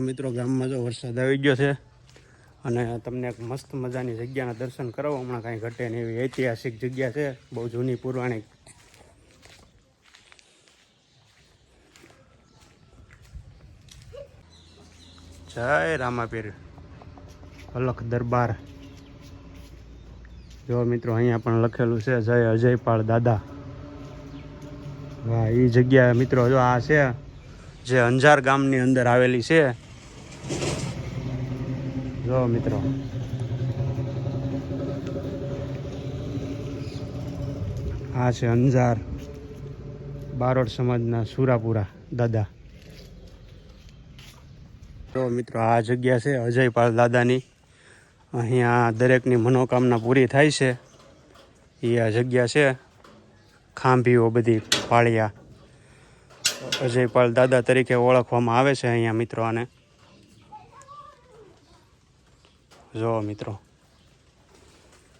મિત્રો, ગામમાં જો વરસાદ આવી ગયો છે અને તમને એક મસ્ત મજાની જગ્યાના દર્શન કરાવો. હમણાં કાંઈ ઘટે નહીં એવી ઐતિહાસિક જગ્યા છે, બહુ જૂની પુરાણી. જય રામાપીર, અલખ દરબાર. જો મિત્રો, અહીંયા પણ લખેલું છે, જય અજયપાળ દાદા. વાહ એ જગ્યા મિત્રો, જો આ છે, જે અંજાર ગામની અંદર આવેલી છે. જો મિત્રો. આ છે અંજાર બારોટ સમાજના સુરાપુરા દાદા. તો મિત્રો, આ જગ્યા છે અજયપાલ દાદાની. અહીંયા દરેકની મનોકામના પૂરી થાય છે. એ આ જગ્યા છે ખાંભીઓ બધી પાળિયા. અજયપાલ દાદા તરીકે ઓળખવામાં આવે છે અહીંયા મિત્રો આને. જો મિત્રો.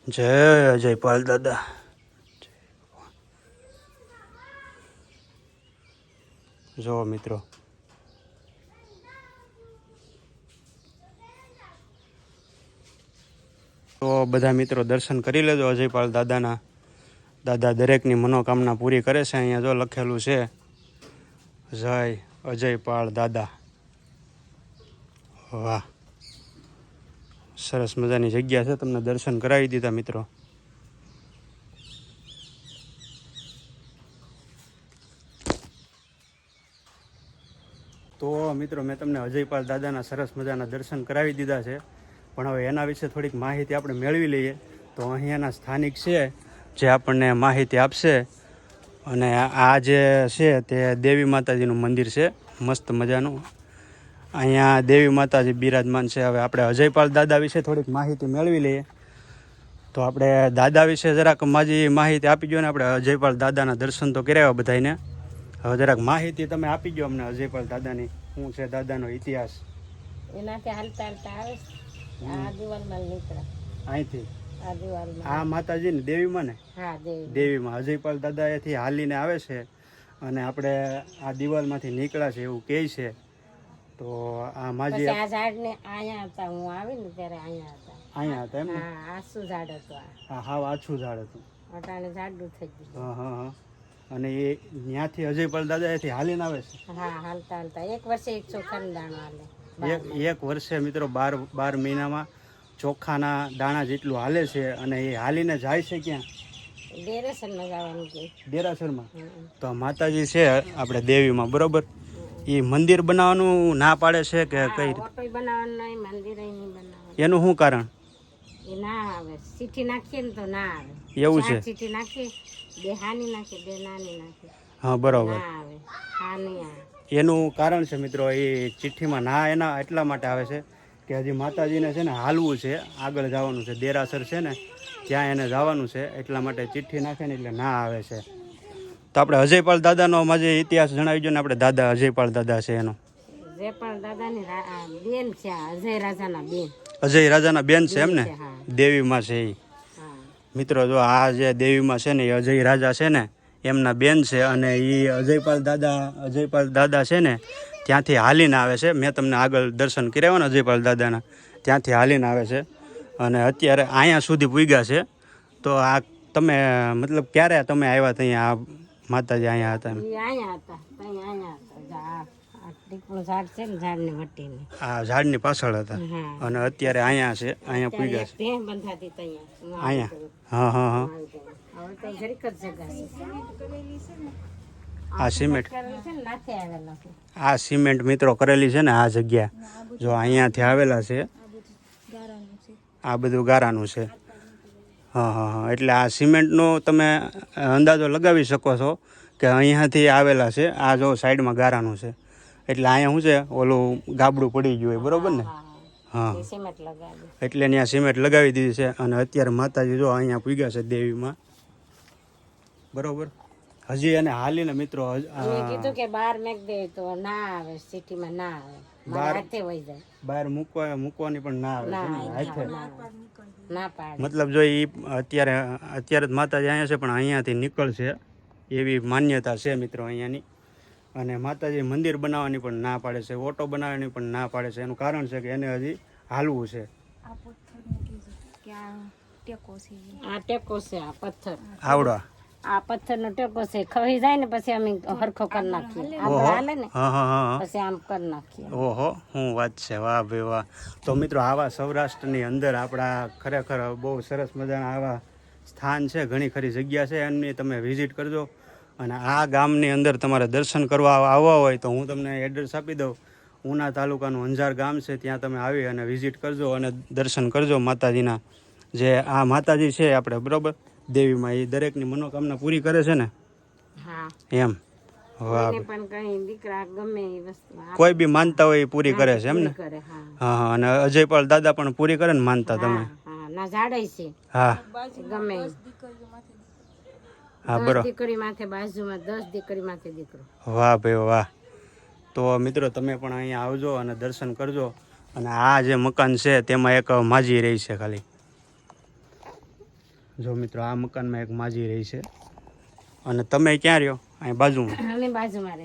જય અજયપાલ દાદા. જો મિત્રો. તો બધા મિત્રો દર્શન કરી લેજો અજયપાલ દાદાના. દાદા દરેકની મનોકામના પૂરી કરે છે. અહીંયા જો લખેલું છે, જય અજયપાળ દાદા. વાહ. સરસ મજાની જગ્યા છે. તમને દર્શન કરાવી દીધા મિત્રો. તો મિત્રો, મેં તમને અજયપાલ દાદાના સરસ મજાના દર્શન કરાવી દીધા છે. પણ હવે એના વિશે થોડીક માહિતી આપણે મેળવી લઈએ. તો અહીંયાના સ્થાનિક છે, જે આપણને માહિતી આપશે. અને આ જે છે તે દેવી માતાજીનું મંદિર છે. મસ્ત મજાનું. અહીંયા દેવી માતાજી બિરાજમાન છે. હવે આપણે અજયપાલ દાદા વિશે થોડીક માહિતી મેળવી લઈએ. તો આપણે દાદા વિશે જરાક માજી માહિતી આપી ગયો ને આપણે અજયપાલ દાદાના દર્શન તો કર્યા બધાને હવે જરાક માહિતી તમે આપી ગયો અમને અજયપાલ દાદાની. શું છે દાદાનો ઇતિહાસ? એનાથી હાલતા હાલતા આવે આ દિવાલમાં નીકળે. અહીંથી? આ માતાજી ને દેવીમાં ને? દેવી દેવીમાં. અજયપાલ દાદા એથી હાલીને આવે છે. અને આપણે આ દિવાલમાંથી નીકળ્યા છે એવું કહે છે. તો આ જે આ ઝાડ ને અહીંયા હતા હું આવી ને ત્યારે અહીંયા હતા. અહીંયા હતા એમ હા આસુ ઝાડ હતું હા હા આછું ઝાડ હતું. અટાણે ઝાડું થઈ ગયું. હા હા હા. અને એ ત્યાંથી અજયપાલ દાદા એથી હાલીને આવે છે? હા હાલતા હાલતા. એક વર્ષે એક ચોખાનું દાણું હાલે. એક વર્ષે મિત્રો બાર બાર મહિનામાં ચોખાના દાણા જેટલું હાલે છે અને એ હાલીને જાય છે ક્યાં? ડેરાસરમાં જવાનું કે દેરાસરમાં તો માતાજી છે આપણે દેવીમાં બરોબર? એ મંદિર બનાવવાનું ના પાડે છે કે કઈ એનું શું કારણ? એવું છે? હા બરોબર. એનું કારણ છે મિત્રો એ ચિઠ્ઠીમાં ના એના એટલા માટે આવે છે કે હજી માતાજીને છે ને હાલવું છે આગળ જવાનું છે. દેરાસર છે ને ત્યાં એને જવાનું છે એટલા માટે ચિઠ્ઠી નાખે ને એટલે ના આવે છે. તો આપણે અજયપાલ દાદાનો માજે ઇતિહાસ જણાવી જોઈએ ને આપણે દાદા અજયપાલ દાદા છે એનો. અજય રાજાના બેન. છે એમ ને દેવીમાં છે એ. મિત્રો જો આ જે દેવીમાં છે ને એ અજય રાજા છે ને એમના બેન છે અને એ અજયપાલ દાદા અજયપાલ દાદા છે ને ત્યાંથી હાલીને આવે છે. મેં તમને આગળ દર્શન કર્યા ને અજયપાલ દાદાના ત્યાંથી હાલીને આવે છે. અને અત્યારે અહીંયા સુધી પૂગ્યા છે. તો આ તમે મતલબ ક્યારે તમે આવ્યા ત્યાં આ માતાજી અહીંયા હતા? અહીંયા અહીંયા છે ને ઝાડની પાછળ હતા? અને અત્યારે અહીંયા છે અહીંયા ત્યારે ગયા હું આવી અહીંયા. હા હા હા. છે. આ સિમેન્ટ? છે છે. આ સિમેન્ટ મિત્રો કરેલી છે ને આ જગ્યા. જો અહીંયાથી આવેલા છે આ બધું ગારાનું છે. હા હા હા. એટલે આ સિમેન્ટનો તમે અંદાજો લગાવી શકો છો કે અહીંયાથી આવેલા છે. આ જો સાઈડમાં ગારાનું છે. એટલે અહીંયા શું છે? ઓલું ગાબડું પડી ગયું હોય બરોબર ને? હા એટલે ત્યાં સિમેન્ટ લગાવી દીધી છે અને અત્યારે માતાજી જો અહીંયા પૂગ્યા છે દેવીમાં. બરોબર? હજી અને હાલીને મિત્રો કીધું કે બહાર મેક દે તો ના આવે સિટીમાં ના આવે. હાથે વહી જાય. બહાર મૂકવા મૂકવાની પણ ના આવે છે હાથે. ના ના પાડે મતલબ જો એ અત્યારે અત્યારે જ માતાજી અહીંયા છે પણ અહીંયાથી નીકળશે એવી માન્યતા છે મિત્રો અહીંયાની. અને માતાજી મંદિર બનાવવાની પણ ના પાડે છે ઓટો બનાવવાની પણ ના પાડે છે. એનું કારણ છે કે એને હજી હાલવું છે. આ પથ્થરને કીધું કે આ ટેકો છે. આ ટેકો છે આ પથ્થર. આવડો. આ પથ્થરનો ટેકો છે ખવાઈ જાય ને પછી અમે હરખો કરી નાખીએ. આ ઓહો હાલે ને હા હા હા હા. પછી આમ કરી નાખીએ. ઓહો શું વાત છે વાહ ભાઈ વાહ. તો મિત્રો આવા સૌરાષ્ટ્રની અંદર આપણા ખરેખર બહુ સરસ મજાના આવા સ્થાન છે ઘણી ખરી જગ્યા છે એમની તમે વિઝિટ કરજો. અને આ ગામની અંદર તમારે દર્શન કરવા આવવા હોય તો હું તમને એડ્રેસ આપી દઉં. ઉના તાલુકાનું અંજાર ગામ છે ત્યાં તમે આવી અને વિઝિટ કરજો અને દર્શન કરજો માતાજીના. જે આ માતાજી છે આપણે બરોબર? દેવીમાં એ દરેકની મનોકામના પૂરી કરે છે ને? એમ. કઈ દીકરા ગમે એ વસ્તુ આ કોઈ બી માનતા હોય એ પૂરી કરે છે એમ ને? હા. અને અજયપાલ દાદા પણ પૂરી કરે ને માનતા તમે? હા. હા ના જાડાય છે. હા. ગમે. હા બરો. દીકરી માથે બાજુમાં દસ દીકરી માથે દીકરો. વાહ ભાઈ વાહ. તો મિત્રો તમે પણ અહીંયા આવજો અને દર્શન કરજો. અને આ જે મકાન છે તેમાં એક માજી રહી છે ખાલી. જો મિત્રો આ મકાનમાં એક માજી રહી છે. અને તમે ક્યાં રહ્યો? અહીં બાજુમાં.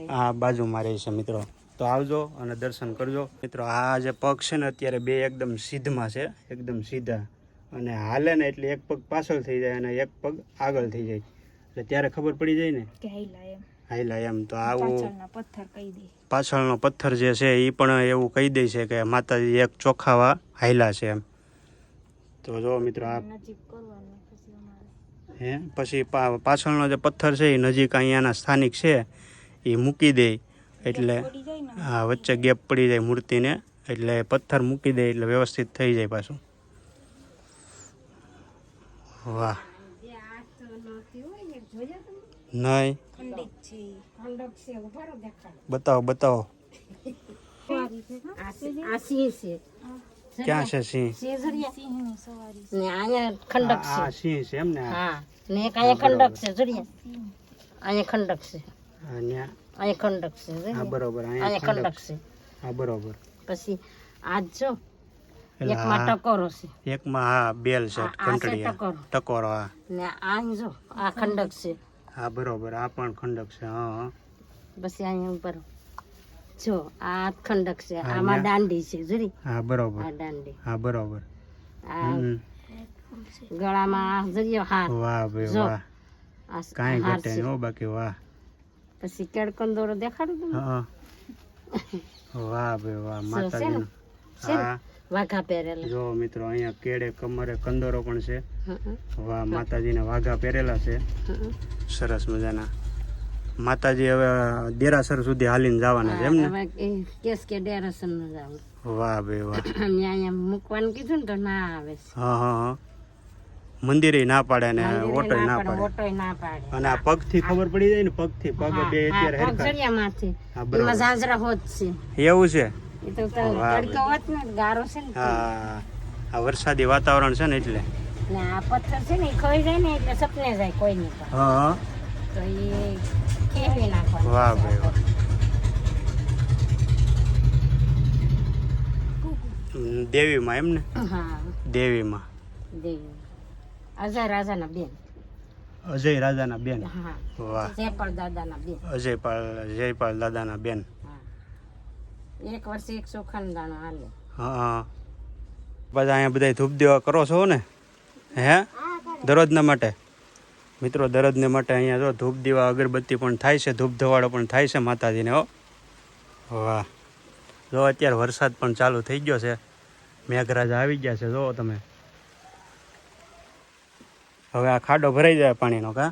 હા બાજુમાં રહી છે મિત્રો. તો આવજો અને દર્શન કરજો. મિત્રો આ જે પગ છે ને અત્યારે બે એકદમ સીધમાં છે. એકદમ સીધા. અને હાલે ને એટલે એક પગ પાછળ થઈ જાય અને એક પગ આગળ થઈ જાય. એટલે ત્યારે ખબર પડી જાય ને? હાઈલા એમ. તો આવું પથ્થર કહી દે. પાછળનો પથ્થર જે છે એ પણ એવું કહી દે છે કે માતાજી એક ચોખાવા હાઈલા છે એમ. તો જો મિત્રો આ નજીક કરવાનું પછી અમારે હે? પછી પા- પાછળનો જે પથ્થર છે એ નજીક અહીંયાના સ્થાનિક છે એ મૂકી દે. એટલે હા વચ્ચે ગેપ પડી જાય મૂર્તિને એટલે પથ્થર મૂકી દે એટલે વ્યવસ્થિત થઈ જાય પાછું. વાહ. નહીં. બતાવો બતાવો. છે. ક્યાં છે સિંહ ને અહીંયા ખંડક છે હા છે સિંહ છે એમ ને હા ને એક અહીંયા ખંડક છે જુરિયા અહીંયા ખંડક છે અહીંયા અહીંયા ખંડક છે હા બરોબર અહીંયા ખંડક છે હા બરોબર પછી આજ જો એકમાં ટકોરો છે એકમાં હા બેલ છે ઘંટડી ટકોરો. ટકોરો હા ને આ જો આ ખંડક છે હા બરોબર આ પણ ખંડક છે હા હા. પછી અહીંયા ઉપર જો આ ખંડક છે. આમાં દાંડી છે જોરી. હા બરોબર. આ દાંડી. હા બરોબર. ગળામાં આ હાર. વાહ ભાઈ વાહ. કાંઈ ઘટે નો બાકી વાહ. પછી કેળકન દોરો દેખાડું તમને હા વાહ ભાઈ વાહ ને? હા. વાઘા પહેરેલા. જો મિત્રો અહીંયા કેડે કમરે કંદોરો પણ છે. વાહ માતાજીને વાઘા પહેરેલા છે. સરસ મજાના. માતાજી હવે દેરાસર સુધી હાલીને જવાના છે એમ ને કેસ કે દેરાસર ન જાવ. વાહ બે વાહ. અહીંયા મૂકવાનું કીધું ને તો ના આવે. હા હા હા. મંદિરે ના પાડે ને ઓટો ના પાડે, ના પાડે. અને આ પગથી ખબર પડી જાય ને પગથી પગ બે અત્યારે પગ હરખા જડિયામાંથી. એમાં ઝાંઝરા હોત છે. એવું છે? એ તો તડકો હોત ને ગારો છે ને. હા આ વરસાદી વાતાવરણ છે ને એટલે. ના આ પથ્થર છે ને ખોઈ જાય ને એટલે સપને જાય કોઈ નહીં હા. તો એ કેવી નાખવાનું વાહ ભાઈ વાહ દેવીમાં એમ ને હા દેવીમાં દેવી અજય રાજાના બેન અજય રાજાના બેન હા વાહ જયપાલ દાદાના બેન અજયપાલ જયપાલ દાદાના બેન એક વર્ષે એક ચોખાનો દાણો હાલે હા બધા અહીંયા બધા ધૂપ દેવા કરો છો ને? હે? દરરોજના માટે? મિત્રો દરદને માટે અહીંયા જો ધૂપ દીવા અગરબત્તી પણ થાય છે ધૂપ ધવાડો પણ થાય છે માતાજીને હો. વાહ. જો અત્યારે વરસાદ પણ ચાલુ થઈ ગયો છે. મેઘરાજા આવી ગયા છે જો તમે. હવે આ ખાડો ભરાઈ જાય પાણીનો કા?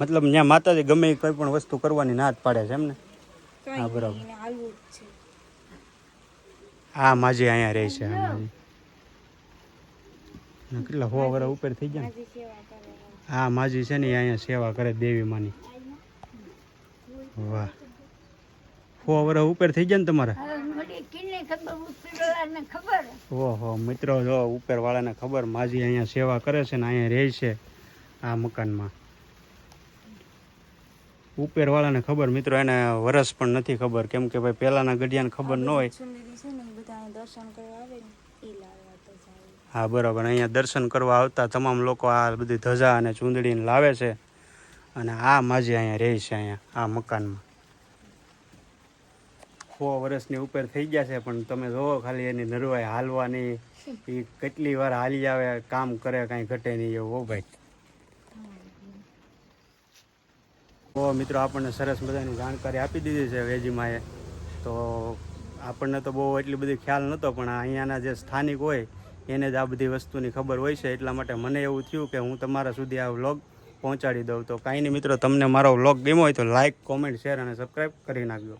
મતલબ ત્યાં માતાજી ગમે એ કોઈ પણ વસ્તુ કરવાની ના જ પાડે છે એમ ને? હા બરાબર. આ માજી અહીંયા રહે છે કેટલા હો વરા ઉપર થઈ ગયા આ માજી છે ને અહીંયા સેવા કરે દેવી માની. વાહ. હો વર્ષ ઉપર થઈ ગયા ને તમારે? ઓહો મિત્રો જો ઉપર વાળાને ખબર માજી અહીંયા સેવા કરે છે ને અહીંયા રહે છે આ મકાનમાં. ઉપેરવાળાને ખબર મિત્રો એને વરસ પણ નથી ખબર. કેમ કે ભાઈ પહેલાના ગઢિયાને ખબર ન હોય. હા, બરાબર. અહીંયા દર્શન કરવા આવતા તમામ લોકો આ બધી ધજા અને ચૂંદડીને લાવે છે અને આ માજી અહીંયા રહે છે અહીંયા, આ મકાનમાં. સો વર્ષની ઉપર થઈ ગયા છે, પણ તમે જોવો ખાલી એની નરવાઈ હાલવાની. એ કેટલી વાર હાલી આવે, કામ કરે, કાંઈ ઘટે નહીં એવો ભાઈ. ઓ મિત્રો, આપણને સરસ મજાની જાણકારી આપી દીધી છે વેજીમાએ. તો આપણને તો બહુ એટલી બધી ખ્યાલ નહોતો, પણ અહીંયાના જે સ્થાનિક હોય એને જ આ બધી વસ્તુની ખબર હોય છે, એટલા માટે મને એવું થયું કે હું તમારા સુધી આ વ્લોગ પહોંચાડી દઉં. તો કાંઈ નહીં મિત્રો, તમને મારો વ્લોગ ગમ્યો હોય તો લાઇક કોમેન્ટ શેર અને સબસ્ક્રાઈબ કરી નાખજો.